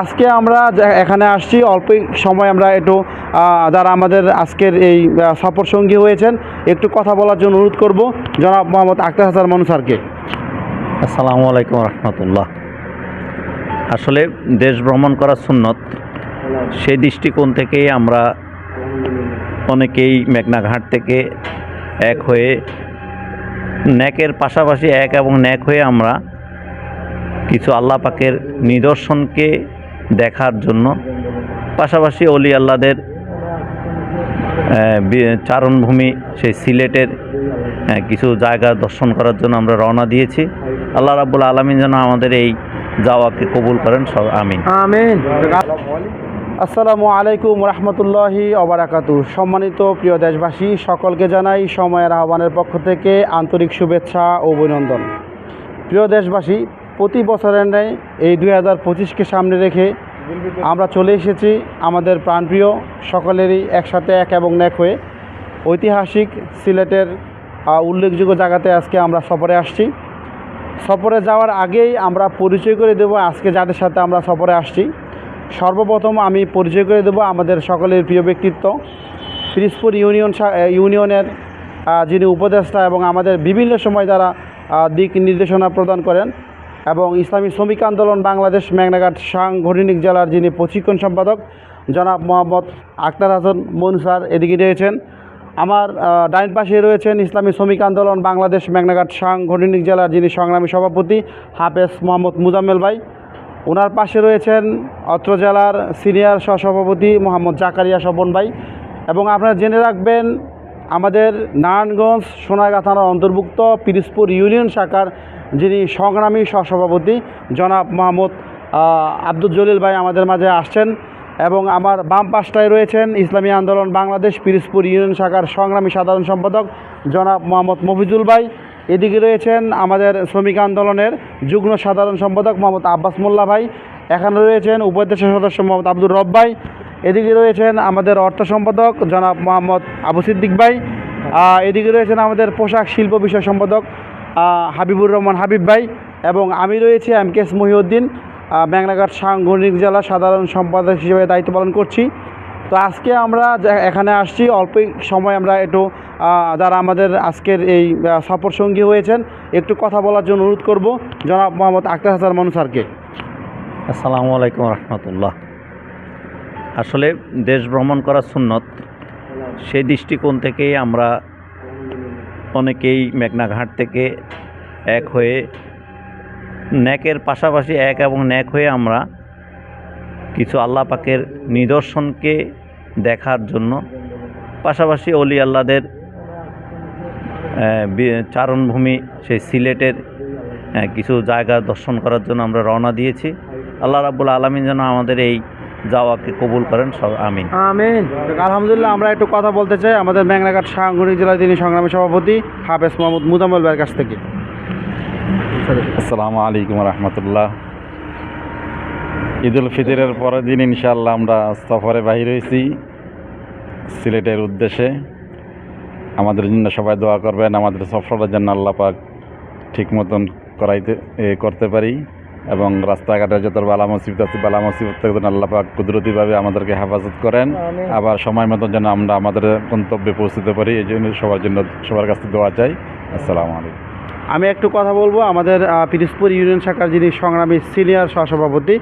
আজকে আমরা এখানে আসছি অল্প সময় আমরা একটু যারা আমাদের আজকের এই সফর সঙ্গী হয়েছেন, একটু কথা বলার জন্য অনুরোধ করব, জনাব মোহাম্মদ আক্তার হাসান মানু স্যারকে। আসসালামু আলাইকুম রহমতুল্লাহ। আসলে দেশ ভ্রমণ করা সুন্নত সেই দৃষ্টিকোণ থেকেই আমরা অনেকেই মেঘনাঘাট থেকে এক হয়ে, ন্যাকের পাশাপাশি এক এবং ন্যাক হয়ে আমরা কিছু আল্লাহ পাকের নিদর্শনকে দেখার জন্য। পাশাপাশি অলি আল্লাদের চারণভূমি, সেই সিলেটের কিছু জায়গা দর্শন করার জন্য আমরা রওনা দিয়েছি। আল্লাহ রাবুল আলমিন যেন আমাদের এই যাওয়াকে কবুল করেন। সব আমিন। আসসালামু আলাইকুম রহমতুল্লাহি অবরাকাতু সম্মানিত প্রিয় দেশবাসী, সকলকে জানাই সময়ের আহ্বানের পক্ষ থেকে আন্তরিক শুভেচ্ছা ও অভিনন্দন। প্রিয় দেশবাসী প্রতি বছরের ন্যায় এই দুই হাজার পঁচিশকে সামনে রেখে আমরা চলে এসেছি আমাদের প্রাণপ্রিয়, সকলেরই একসাথে এক এবং ন্যাক হয়ে ঐতিহাসিক সিলেটের উল্লেখযোগ্য জায়গাতে আজকে আমরা সফরে আসছি। সফরে যাওয়ার আগেই আমরা পরিচয় করে দেব, আজকে যাদের সাথে আমরা সফরে আসছি। সর্বপ্রথম আমি পরিচয় করে দেব আমাদের সকলের প্রিয় ব্যক্তিত্ব পিরিসপুর ইউনিয়ন ইউনিয়নের যিনি উপদেষ্টা এবং আমাদের বিভিন্ন সময় যারা দিক নির্দেশনা প্রদান করেন। এবং ইসলামী শ্রমিক আন্দোলন বাংলাদেশ মেঘনাঘাট সাংগঠনিক জেলার যিনি প্রশিক্ষণ সম্পাদক, জনাব মোহাম্মদ আক্তার হাসান মনু স্যার এদিকে রয়েছেন। আমার ডাইন পাশে রয়েছেন ইসলামী শ্রমিক আন্দোলন বাংলাদেশ মেঘনাঘাট সাংগঠনিক জেলার যিনি সংগ্রামী সভাপতি হাফেজ মোহাম্মদ মুজাম্মেল ভাই। ওনার পাশে রয়েছেন অত্র জেলার সিনিয়র সহসভাপতি মোহাম্মদ জাকারিয়া স্বপন ভাই। এবং আপনারা জেনে রাখবেন আমাদের নারায়ণগঞ্জ সোনারগাঁ থানার অন্তর্ভুক্ত পিরিসপুর ইউনিয়ন শাখার যিনি সংগ্রামী সহসভাপতি জনাব মোহাম্মদ আব্দুল জলিল ভাই আমাদের মাঝে আসছেন এবং আমার বাম পাশটায় রয়েছেন ইসলামী আন্দোলন বাংলাদেশ পিরিসপুর ইউনিয়ন শাখার সংগ্রামী সাধারণ সম্পাদক জনাব মোহাম্মদ মফিজুল ভাই। এদিকে রয়েছেন আমাদের শ্রমিক আন্দোলনের যুগ্ম সাধারণ সম্পাদক মোহাম্মদ আব্বাস মোল্লা ভাই। এখানে রয়েছেন উপদেষ্টা সদস্য মোহাম্মদ আব্দুর রব ভাই। এদিকে রয়েছেন আমাদের অর্থ সম্পাদক জনাব মোহাম্মদ আবু সিদ্দিক ভাই। এদিকে রয়েছেন আমাদের পোশাক শিল্প বিষয় সম্পাদক হাবিবুর রহমান হাবিব ভাই এবং আমি রয়েছি এম কে এস মহিউদ্দিন মেঘনাঘাট সাংগঠনিক জেলা সাধারণ সম্পাদক হিসেবে দায়িত্ব পালন করছি। তো আজকে আমরা এখানে আসছি অল্প সময় আমরা একটু যারা আমাদের আজকের এই সফর সঙ্গী হয়েছেন, একটু কথা বলার জন্য অনুরোধ করব, জনাব মোহাম্মদ আক্তার হাসান মানু স্যারকে। আসসালামু আলাইকুম রহমতুল্লাহ। আসলে দেশ ভ্রমণ করা সুন্নত। সেই দৃষ্টিকোণ থেকেই আমরা অনেকেই মেঘনাঘাট থেকে এক হয়ে ন্যাকের পাশাপাশি এক এবং ন্যাক হয়ে আমরা কিছু আল্লাহ পাকের নিদর্শনকে দেখার জন্য, পাশাপাশি অলি আল্লাদের চারণভূমি, সেই সিলেটের কিছু জায়গা দর্শন করার জন্য আমরা রওনা দিয়েছি। আল্লাহ রাবুল আলমিন যেন আমাদের এই যাওয়াকে কবুল করেন সব আমিন। আমিন। আলহামদুলিল্লাহ আমরা একটু কথা বলতে চাই। আমাদের মেঘনাঘাট সাংগঠনিক জেলার তিনি সংগ্রামী সভাপতি হাফেজ মোহাম্মদ মুজাম্মল ভাইয়ের কাছ থেকে। আসসালামু আলাইকুম রহমতুল্লাহ। ঈদুল ফিতরের পরের দিন ইনশাআল্লাহ আমরা সফরে বাহির হয়েছি সিলেটের উদ্দেশ্যে। আমাদের জন্য সবাই দোয়া করবেন আমাদের সফরের জন্য আল্লাহ পাক ঠিক মতন করাইতে এ, করতে পারি। এবং রাস্তাঘাটে যত বালা মুসিবত আছে বালা মুসিবত থেকে যেন আল্লাহ পাক কুদরতিভাবে আমাদেরকে হেফাজত করেন। আবার সময় মতন যেন আমরা আমাদের গন্তব্যে পৌঁছতে পারি এই জন্য সবার জন্য সবার কাছে দোয়া চাই। আসসালামু আলাইকুম। আমি একটু কথা বলব আমাদের আহ, পিরিসপুর ইউনিয়ন শাখার যিনি সংগ্রামী সিনিয়র সহসভাপতি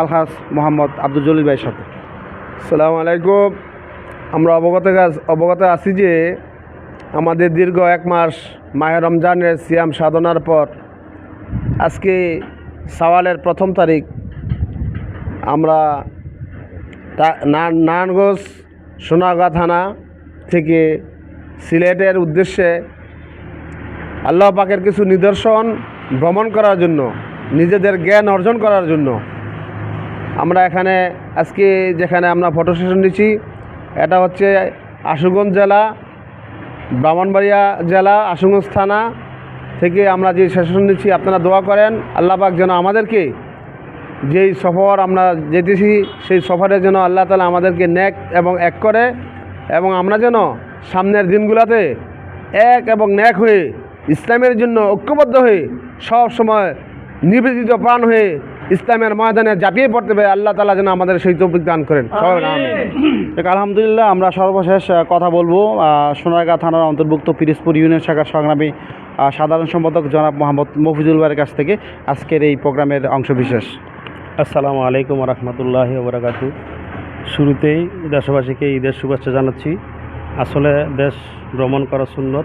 আলহাস মোহাম্মদ আব্দুল জলিল ভাইয়ের সাথে। সালাম আলাইকুম। আমরা অবগত অবগত আছি যে আমাদের দীর্ঘ এক মাস মাহে রমজানের সিয়াম সাধনার পর আজকে সওয়ালের প্রথম তারিখ, আমরা নারায়ণগঞ্জ সোনাগা থানা থেকে সিলেটের উদ্দেশ্যে আল্লাহ পাকের কিছু নিদর্শন ভ্রমণ করার জন্য, নিজেদের জ্ঞান অর্জন করার জন্য, আমরা এখানে আজকে যেখানে আমরা ফটো সেশন নিচ্ছি, এটা হচ্ছে আশুগঞ্জ জেলা, ব্রাহ্মণবাড়িয়া জেলা, আশুগঞ্জ থানা থেকে আমরা যে সেশন নিচ্ছি আপনারা দোয়া করেন আল্লাহ পাক যেন আমাদেরকে যেই সফর আমরা যেতেছি সেই সফরে যেন আল্লাহ তালা আমাদেরকে ন্যাক এবং এক করে এবং আমরা যেন সামনের দিনগুলোতে এক এবং ন্যাক হয়ে ইসলামের জন্য ঐক্যবদ্ধ হয়ে সব সময় নিবেদিত প্রাণ হয়ে ইসলামের ময়দানে ঝাঁপিয়ে পড়তে পারে আল্লাহ তালা যেন আমাদের সেই তৌফিক দান করেন। আলহামদুলিল্লাহ আমরা সর্বশেষ কথা বলব সোনারগাঁ থানার অন্তর্ভুক্ত পিরিসপুর ইউনিয়ন শাখার সংগ্রামী সাধারণ সম্পাদক জনাব মোহাম্মদ মফিজুল ভাইয়ের কাছ থেকে আজকের এই প্রোগ্রামের অংশবিশেষ। আসসালামু আলাইকুম রহমতুল্লাহ ওবরাকাতু শুরুতেই দেশবাসীকে ঈদের শুভেচ্ছা জানাচ্ছি। আসলে দেশ ভ্রমণ করা সুন্নত।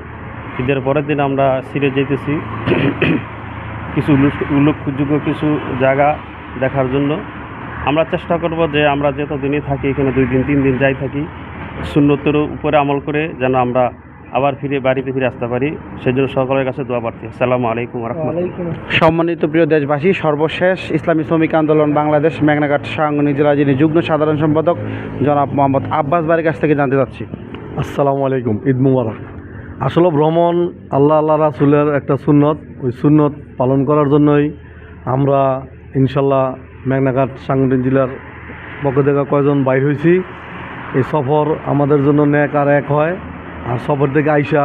ঈদের পরের দিন আমরা সিরে যেতেছি কিছু উল্লেখ- উল্লেখযোগ্য কিছু জায়গা দেখার জন্য। আমরা চেষ্টা করব যে আমরা যতদিনই থাকি, এখানে দুই দিন, তিন দিন যাই থাকি, সুন্নতের উপরে আমল করে যেন আমরা আবার ফিরে বাড়িতে ফিরে আসতে পারি। সেজন্য সকলের কাছে দোয়া প্রার্থী। আসসালামু আলাইকুম রহমতুল্লাহ। সম্মানিত প্রিয় দেশবাসী সর্বশেষ ইসলামী শ্রমিক আন্দোলন বাংলাদেশ মেঘনাঘাট সাংগনি জেলা যিনি যুগ্ম সাধারণ সম্পাদক জনাব মোহাম্মদ আব্বাস বাড়ির কাছ থেকে জানতে চাচ্ছি। আসসালামু আলাইকুম ঈদ মুবারক। আসলে ভ্রমণ আল্লাহ আল্লাহ রাসুলের একটা সুন্নত। ওই সুন্নত পালন করার জন্যই আমরা ইনশাল্লাহ মেঘনাঘাট সাংগঠনিক জেলার পক্ষ থেকে কয়জন বাইর হয়েছি। এই সফর আমাদের জন্য ন্যাক আর এক হয়। আর সফর থেকে আইসা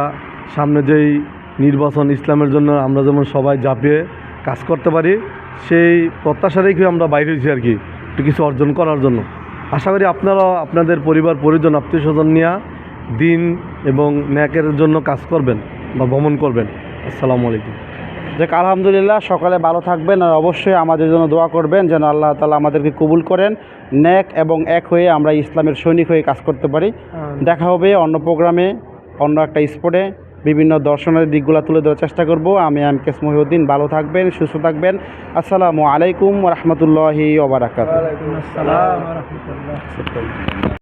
সামনে যেই নির্বাচন ইসলামের জন্য আমরা যেমন সবাই ঝাঁপিয়ে কাজ করতে পারি, সেই প্রত্যাশা রেখে আমরা বাইরে হয়েছি আর কি, একটু কিছু অর্জন করার জন্য। আশা করি আপনারাও আপনাদের পরিবার, পরিজন আত্মীয় স্বজন নিয়ে দিন এবং ন্যাকের জন্য কাজ করবেন বা ভ্রমণ করবেন। আসসালামু আলাইকুম। দেখ আলহামদুলিল্লাহ সকালে ভালো থাকবেন আর অবশ্যই আমাদের জন্য দোয়া করবেন যেন আল্লাহ তালা আমাদেরকে কবুল করেন ন্যাক এবং এক হয়ে আমরা ইসলামের সৈনিক হয়ে কাজ করতে পারি। দেখা হবে অন্য প্রোগ্রামে অন্য একটা স্পটে বিভিন্ন দর্শনের দিকগুলো তুলে ধরার চেষ্টা করব। আমি এম কেস মহিউদ্দিন ভালো থাকবেন সুস্থ থাকবেন। আসসালামু আলাইকুম রহমতুল্লাহি ওবরাকাত